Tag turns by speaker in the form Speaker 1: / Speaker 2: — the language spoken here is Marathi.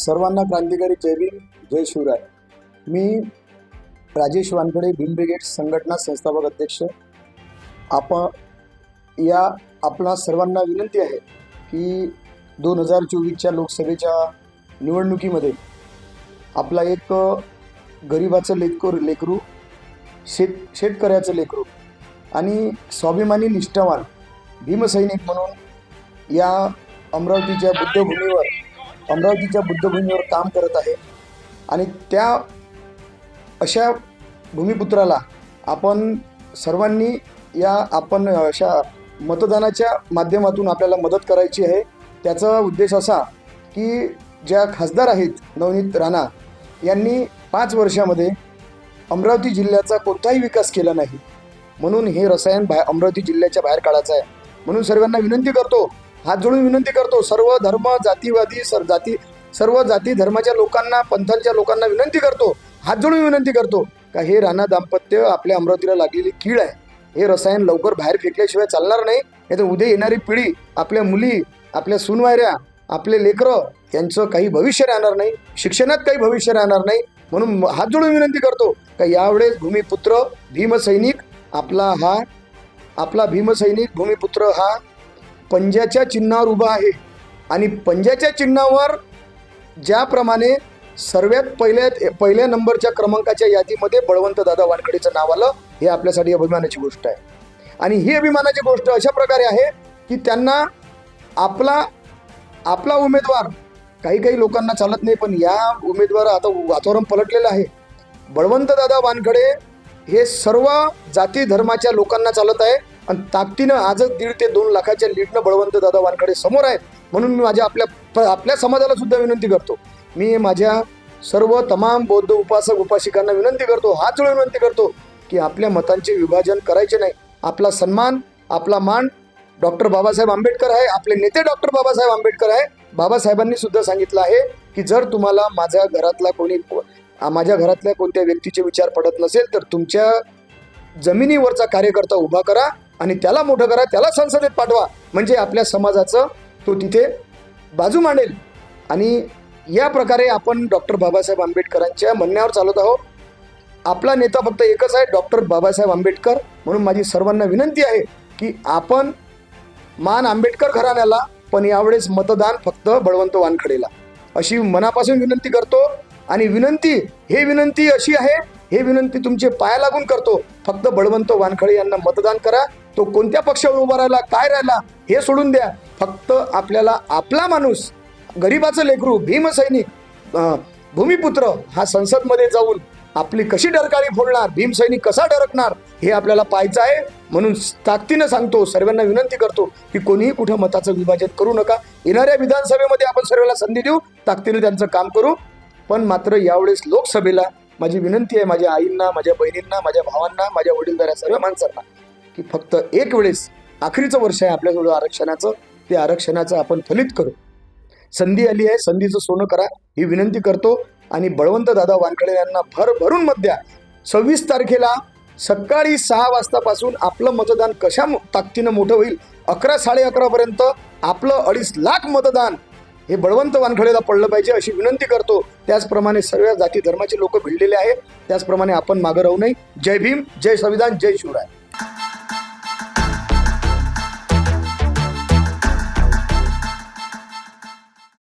Speaker 1: सर्वांना क्रांतिकारी जय भीम जय शिवराय. मी राजेश वानकडे भीम ब्रिगेड संघटना संस्थापक अध्यक्ष. आपण या आपणा सर्वांना विनंती आहे की दोन हजार चोवीसच्या लोकसभेच्या निवडणुकीमध्ये आपला एक अ, गरिबाचं लेकर लेकरू शेत शेतकऱ्याचं लेकरू आणि स्वाभिमानी निष्ठावान भीमसैनिक म्हणून या अमरावतीच्या बुद्धभूमीवर अमरावतीच्या बुद्धभूमीवर काम करत आहे. आणि त्या अशा भूमिपुत्राला आपण सर्वांनी या आपण अशा मतदानाच्या माध्यमातून आपल्याला मदत करायची आहे. त्याचा उद्देश असा की ज्या खासदार आहेत नवनीत राणा यांनी पाच वर्षामध्ये अमरावती जिल्ह्याचा कोणताही विकास केला नाही. म्हणून हे रसायन बाहेर अमरावती जिल्ह्याच्या बाहेर काढायचं आहे. म्हणून सर्वांना विनंती करतो हात जोडून विनंती करतो. सर्व धर्म जातीवादी सर जाती सर्व जाती धर्माच्या लोकांना पंथांच्या लोकांना विनंती करतो. हात जोडून विनंती करतो का हे राणा दाम्पत्य आपल्या अमरावतीला लागलेली कीड आहे. हे रसायन लवकर बाहेर फेकल्याशिवाय चालणार नाही. नाही तर उद्या येणारी पिढी आपल्या मुली आपल्या सुनवायऱ्या आपले लेकरं यांचं काही भविष्य राहणार नाही. शिक्षणात काही भविष्य राहणार नाही. म्हणून हात जोडून विनंती करतो का यावेळेस भूमिपुत्र भीमसैनिक आपला हा आपला भीमसैनिक भूमिपुत्र हा पंजाच्या चिन्हावर उभा आहे. आणि पंजाच्या चिन्हावर ज्याप्रमाणे सर्वात पहिल्या पहिल्या नंबरच्या क्रमांकाच्या यादीमध्ये बळवंत दादा वानखडेचं नाव आलं हे आपल्यासाठी अभिमानाची गोष्ट आहे. आणि ही अभिमानाची गोष्ट अशा प्रकारे आहे की त्यांना आपला आपला उमेदवार काही काही लोकांना चालत नाही पण या उमेदवार आता वातावरण पलटलेलं आहे. बळवंत दादा वानखडे हे सर्व जाती धर्माच्या लोकांना चालत आहे. आणि ताकदीनं आजच दीड ते दोन लाखाच्या लीडनं बळवंत दादा वानखडे समोर आहेत म्हणून मी माझ्या आपल्या प- आपल्या समाजाला सुद्धा विनंती करतो. मी माझ्या सर्व तमाम बौद्ध उपासक उपासिकांना विनंती करतो हाच वेळ विनंती करतो की आपल्या मतांचे विभाजन करायचे नाही. आपला सन्मान आपला मान डॉक्टर बाबासाहेब आंबेडकर आहे आपले नेते डॉक्टर बाबासाहेब आंबेडकर आहे. बाबासाहेबांनी सुद्धा सांगितलं आहे की जर तुम्हाला माझ्या घरातला कोणी माझ्या घरातल्या कोणत्या व्यक्तीचे विचार पडत नसेल तर तुमच्या जमिनीवरचा कार्यकर्ता उभा करा. आणि त्याला मोठं करा त्याला संसदेत पाठवा. म्हणजे आपल्या समाजाचं तो तिथे बाजू मांडेल. आणि या प्रकारे आपण डॉक्टर बाबासाहेब आंबेडकरांच्या म्हणण्यावर चालत आहोत. आपला नेता फक्त एकच आहे डॉक्टर बाबासाहेब आंबेडकर. म्हणून माझी सर्वांना विनंती आहे की आपण मान आंबेडकर घराण्याला पण यावेळेस मतदान फक्त बळवंत वानखडेला. अशी मनापासून विनंती करतो. आणि विनंती हे विनंती अशी आहे हे विनंती तुमचे पाया लागून करतो. फक्त बळवंत वानखळे यांना मतदान करा. तो कोणत्या पक्षावर उभा राहिला काय राहिला हे सोडून द्या. फक्त आपल्याला आपला माणूस गरिबाचं लेकरू भीमसैनिक भूमिपुत्र हा संसदमध्ये जाऊन आपली कशी डरकाळी फोडणार भीमसैनिक कसा डरकणार हे आपल्याला पाहायचं आहे. म्हणून ताकदीनं सांगतो सर्वांना विनंती करतो की कोणीही कुठं मताचं विभाजन करू नका. येणाऱ्या विधानसभेमध्ये आपण सर्वांना संधी देऊ ताकदीनं त्यांचं काम करू. पण मात्र यावेळेस लोकसभेला माझी विनंती आहे माझ्या आईंना माझ्या बहिणींना माझ्या भावांना माझ्या वडीलधाऱ्या सर्व माणसांना की फक्त एक वेळेस आखरीचं वर्ष आहे आपल्याजवळ आरक्षणाचं ते आरक्षणाचं आपण फलित करू. संधी आली आहे संधीचं सोनं करा ही विनंती करतो. आणि बळवंत दादा वानखडे यांना भर भरून मत द्या. सव्वीस तारखेला सकाळी सहा वाजतापासून आपलं मतदान कशा ताकदीनं मोठं होईल? अकरा साडे अकरापर्यंत आपलं अडीच लाख मतदान हे बळवंत वानखडेला पडलं पाहिजे अशी विनंती करतो. त्याचप्रमाणे सगळ्या जाती धर्माचे लोक भिडलेले आहेत. त्याचप्रमाणे आपण मागं राहू नये. जय भीम जय संविधान जय शिवराय.